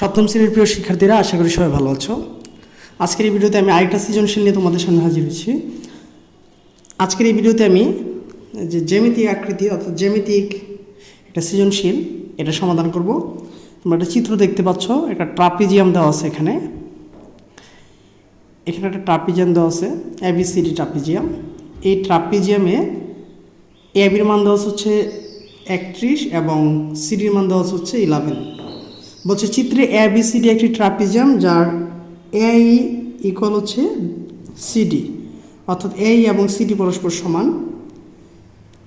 সপ্তম শ্রেণির প্রিয় শিক্ষার্থীরা, আশা করি সবাই ভালো আছো। আজকের এই ভিডিওতে আমি আরেকটা সৃজনশীল নিয়ে তোমাদের সামনে হাজির হয়েছি আজকের এই ভিডিওতে আমি যে জ্যামিতিক আকৃতি অর্থাৎ জ্যামিতিক একটা সৃজনশীল, এটা সমাধান করব। তোমরা একটা চিত্র দেখতে পাচ্ছ, একটা ট্রাপিজিয়াম দেওয়া আছে এখানে। এখানে একটা ট্রাপিজিয়াম দেওয়া আছে এবিসিডি ট্রাপিজিয়াম। এই ট্রাপিজিয়ামে এবির মান দেওয়া হচ্ছে একত্রিশ এবং সিডির মান দেওয়া হচ্ছে ইলেভেন বলছে, চিত্রে এ বি সিডি একটি ট্রাপিজিয়াম যার এ ইকুয়াল হচ্ছে সিডি অর্থাৎ এ এবং সিডি পরস্পর সমান।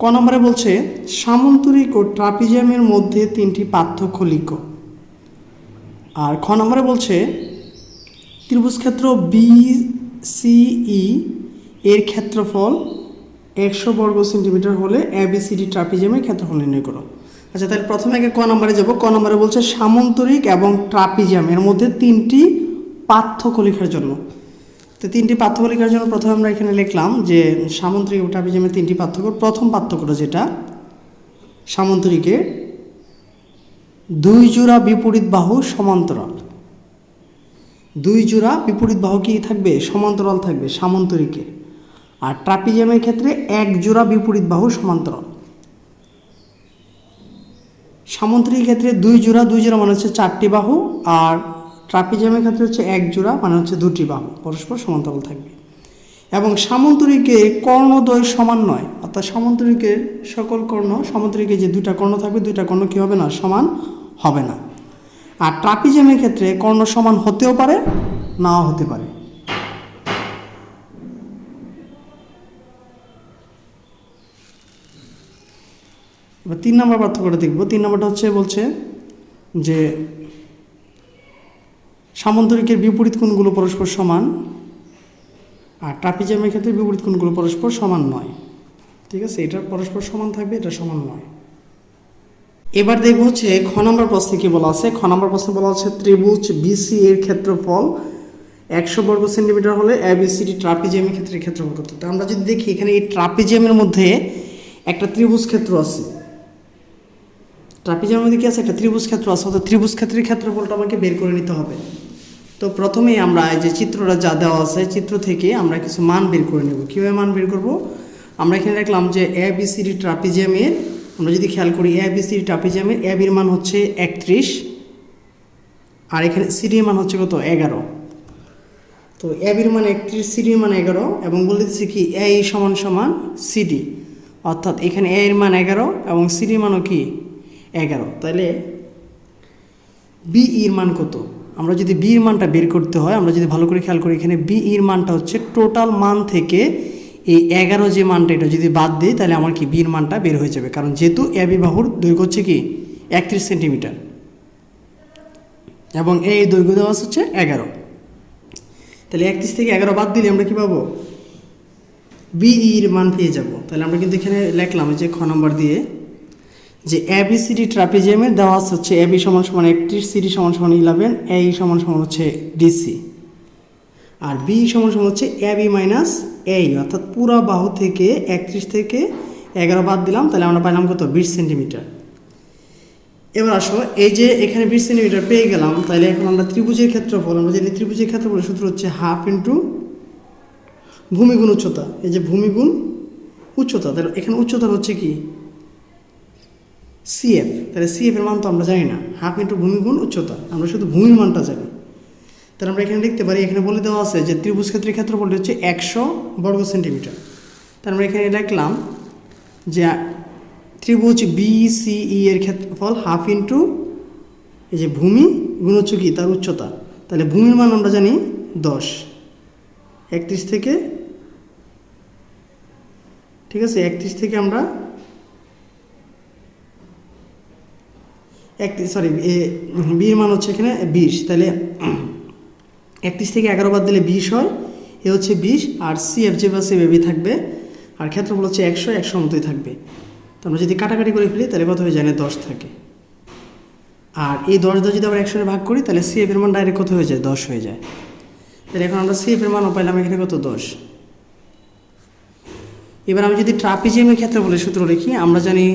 ক নম্বরে বলছে, সামন্তরিক ও ট্রাপিজিয়ামের মধ্যে তিনটি পার্থক্য লিখ। আর খ নম্বরে বলছে, ত্রিভুজক্ষেত্র বি সিই এর ক্ষেত্রফল একশো বর্গ সেন্টিমিটার হলে এ বি সিডি ট্রাপিজিয়ামের ক্ষেত্রফল নির্ণয় করো। আচ্ছা তাহলে প্রথমে আগে ক নম্বরে যাব। ক নম্বরে বলছে সামন্তরিক এবং ট্রাপিজিয়াম। এর মধ্যে তিনটি পার্থক্য লেখার জন্য। তো তিনটি পার্থক্য লেখার জন্য প্রথমে আমরা এখানে লিখলাম যে সামন্তরিক এবং ট্রাপিজিয়ামের তিনটি পার্থক্য। প্রথম পার্থক্যটা যেটা সামন্তরিকের দুই জোড়া বিপরীত বাহু সমান্তরাল। দুই জোড়া বিপরীত বাহু কি থাকবে? সমান্তরাল থাকবে, সামন্তরিকে। আর ট্রাপিজিয়ামের ক্ষেত্রে এক জোড়া বিপরীত বাহু সমান্তরাল। সামন্তরিক ক্ষেত্রে দুই জোড়া দুই জোড়া মানে হচ্ছে চারটি বাহু আর ট্রাপিজিয়ামের ক্ষেত্রে হচ্ছে এক জোড়া মানে হচ্ছে দুটি বাহু। পরস্পর সমান্তরাল থাকবে। এবং সামন্তরিকে কর্ণদ্বয় সমান নয়, অর্থাৎ সামন্তরিকের সকল কর্ণ সামন্তরিকে যে দুইটা কর্ণ থাকবে, দুইটা কর্ণ কী হবে না? সমান হবে না। আর ট্রাপিজিয়ামের ক্ষেত্রে কর্ণ সমান হতেও পারে, নাও হতে পারে। এবার তিন নম্বর পার্থক্যটা দেখব। তিন নম্বরটা হচ্ছে, বলছে যে সামন্তরিকের বিপরীত কোণগুলো পরস্পর সমান আর ট্রাপিজিয়ামের ক্ষেত্রে বিপরীত কোণগুলো পরস্পর সমান নয়। ঠিক আছে? এটা পরস্পর সমান থাকবে, এটা সমান নয়। এবার দেখব হচ্ছে খ নম্বর প্রশ্নে কি বলা আছে? খ নম্বর প্রশ্নে বলা আছে ত্রিভুজ বিসি এর ক্ষেত্রফল একশো বর্গ সেন্টিমিটার হলে এবিসিডি ট্রাপিজিয়ামের ক্ষেত্রে ক্ষেত্রফল কত? তো আমরা যদি দেখি এখানে এই ট্রাপিজিয়ামের মধ্যে একটা ত্রিভুজ ক্ষেত্র আছে। ট্রাপিজিয়ামের মধ্যে কি আছে? একটা ত্রিভুজ ক্ষেত্র আছে, অর্থাৎ ত্রিভুজ ক্ষেত্রের ক্ষেত্রফলটা আমাকে বের করে নিতে হবে। তো প্রথমে আমরা এই যে চিত্রটা যা দেওয়া আছে, চিত্র থেকে আমরা কিছু মান বের করে নেব। কীভাবে মান বের করব? আমরা এখানে দেখলাম যে এ বি সি ডি ট্রাপিজিয়ামের, আমরা যদি খেয়াল করি এ বি সি ডি ট্রাপিজিয়ামের এ বির মান হচ্ছে একত্রিশ, আর এখানে সিডির মান হচ্ছে কত? এগারো। তো এ বির মান একত্রিশ সিডির মান এগারো, এবং বলে দিচ্ছি কি? এ সমান সমান সিডি অর্থাৎ এখানে এ এর মান এগারো, এবং সিডির মানও কি? এগারো। তাহলে বি ইর মান কত? আমরা যদি বি এর মানটা বের করতে হয়, আমরা যদি ভালো করে খেয়াল করি এখানে বি ইর মানটা হচ্ছে টোটাল মান থেকে এই এগারো যে মানটা, এটা যদি বাদ দিই তাহলে আমার কি বি বির মানটা বের হয়ে যাবে? কারণ যেহেতু এ বাহুর দৈর্ঘ্য হচ্ছে কি? একত্রিশ সেন্টিমিটার। এবং এই দৈর্ঘ্য দেওয়া হচ্ছে এগারো। তাহলে একত্রিশ থেকে এগারো বাদ দিলে আমরা কি পাবো? বি ইর মান পেয়ে যাব। তাহলে আমরা কিন্তু এখানে লিখলাম যে খ নম্বর দিয়ে যে এবিসিডি ট্রাপিজিয়ামের দেওয়া আছে হচ্ছে এবি সমান সমান একত্রিশ সিডি সমান সমান ইলেভেন এ সমান সমান হচ্ছে ডিসি আর বি সমান সমান হচ্ছে এবি মাইনাস এই অর্থাৎ পুরো বাহু থেকে একত্রিশ থেকে এগারো বাদ দিলাম, তাহলে আমরা পাইলাম কত? বিশ সেন্টিমিটার। এবার আসো, এই যে এখানে বিশ সেন্টিমিটার পেয়ে গেলাম, তাহলে এখন আমরা ত্রিভুজের ক্ষেত্রফল, আমরা জানি ত্রিভুজের ক্ষেত্রফলের সূত্র হচ্ছে হাফ ইন্টু ভূমিগুণ উচ্চতা। এই যে ভূমিগুণ উচ্চতা, তাহলে এখানে উচ্চতা হচ্ছে কি? সিএফ তাহলে সিএফ এর মান তো আমরা জানি না। হাফ ইন্টু ভূমিগুণ উচ্চতা, আমরা শুধু ভূমির মানটা জানি। তাহলে আমরা এখানে লিখতে পারি, এখানে বলে দেওয়া আছে যে ত্রিভুজ ক্ষেত্রের ক্ষেত্রফলটি হচ্ছে একশো বর্গ সেন্টিমিটার। তাহলে আমরা এখানে লিখলাম যে ত্রিভুজ বিসিই এর ক্ষেত্রফল হাফ ইন্টু এই যে ভূমি গুণ হচ্ছে কি তার উচ্চতা। তাহলে ভূমির মান আমরা জানি দশ। একত্রিশ থেকে, ঠিক আছে, একত্রিশ থেকে আমরা একত্রিশ সরি বির মান হচ্ছে এখানে বিশ, তাহলে একত্রিশ থেকে এগারো বাদ দিলে বিশ হয়, এ হচ্ছে বিশ, আর সি, এফ যে বা সে বেবি থাকবে, আর ক্ষেত্রফল হচ্ছে একশো একশো মতোই থাকবে। তো আমরা যদি কাটাকাটি করে ফেলি, তাহলে কত হয়ে যায় না, দশ থাকে। আর এই দশ দশ যদি আমরা একশো ভাগ করি, তাহলে সি, এফ এর মান ডাইরেক্ট কত হয়ে যায়, দশ হয়ে যায়। তাহলে এখন আমরা সি, এফ এর মানও পাইলাম এখানে কত, দশ। এবার আমি যদি ট্রাপিজিয়ামের ক্ষেত্রে বলে সূত্র লিখি, আমরা জানি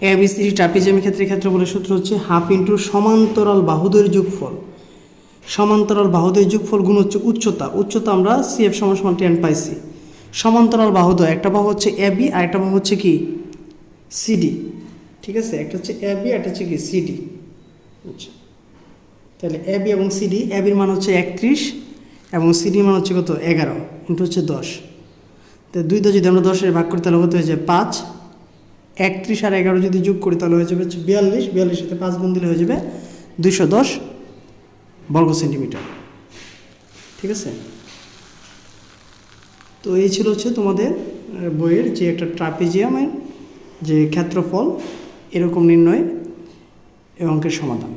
এবিসিডি ট্রাপিজিয়ামের ক্ষেত্রে ক্ষেত্রফলের সূত্র হচ্ছে হাফ ইন্টু সমান্তরাল বাহুদের যোগফল। সমান্তরাল বাহুদের যোগফল গুণ হচ্ছে উচ্চতা। উচ্চতা আমরা সিএফ সমান সমান টেন পাইছি। সমান্তরাল বাহুদ্বয় একটা বাহু হচ্ছে এবি আর একটা বাহু হচ্ছে কি? সিডি ঠিক আছে? একটা হচ্ছে এবি একটা হচ্ছে কি? সিডি আচ্ছা। তাহলে এবি এবং সিডি এবির মান হচ্ছে একত্রিশ এবং সিডির মান হচ্ছে কত? এগারো। ইন্টু হচ্ছে দশ। তো দুই দিয়ে যদি আমরা দশের ভাগ করি, তাহলে কত হয়ে যায়? পাঁচ। একত্রিশ আর এগারো যদি যোগ করি তাহলে হয়ে যাবে হচ্ছে বিয়াল্লিশ বিয়াল্লিশ সাথে পাঁচ গুণ দিলে হয়ে যাবে দুইশো দশ বর্গ সেন্টিমিটার। ঠিক আছে? তো এই ছিল হচ্ছে তোমাদের বইয়ের যে একটা ট্রাপিজিয়ামের যে ক্ষেত্রফল, এরকম নির্ণয় এবং অঙ্কের সমাধান।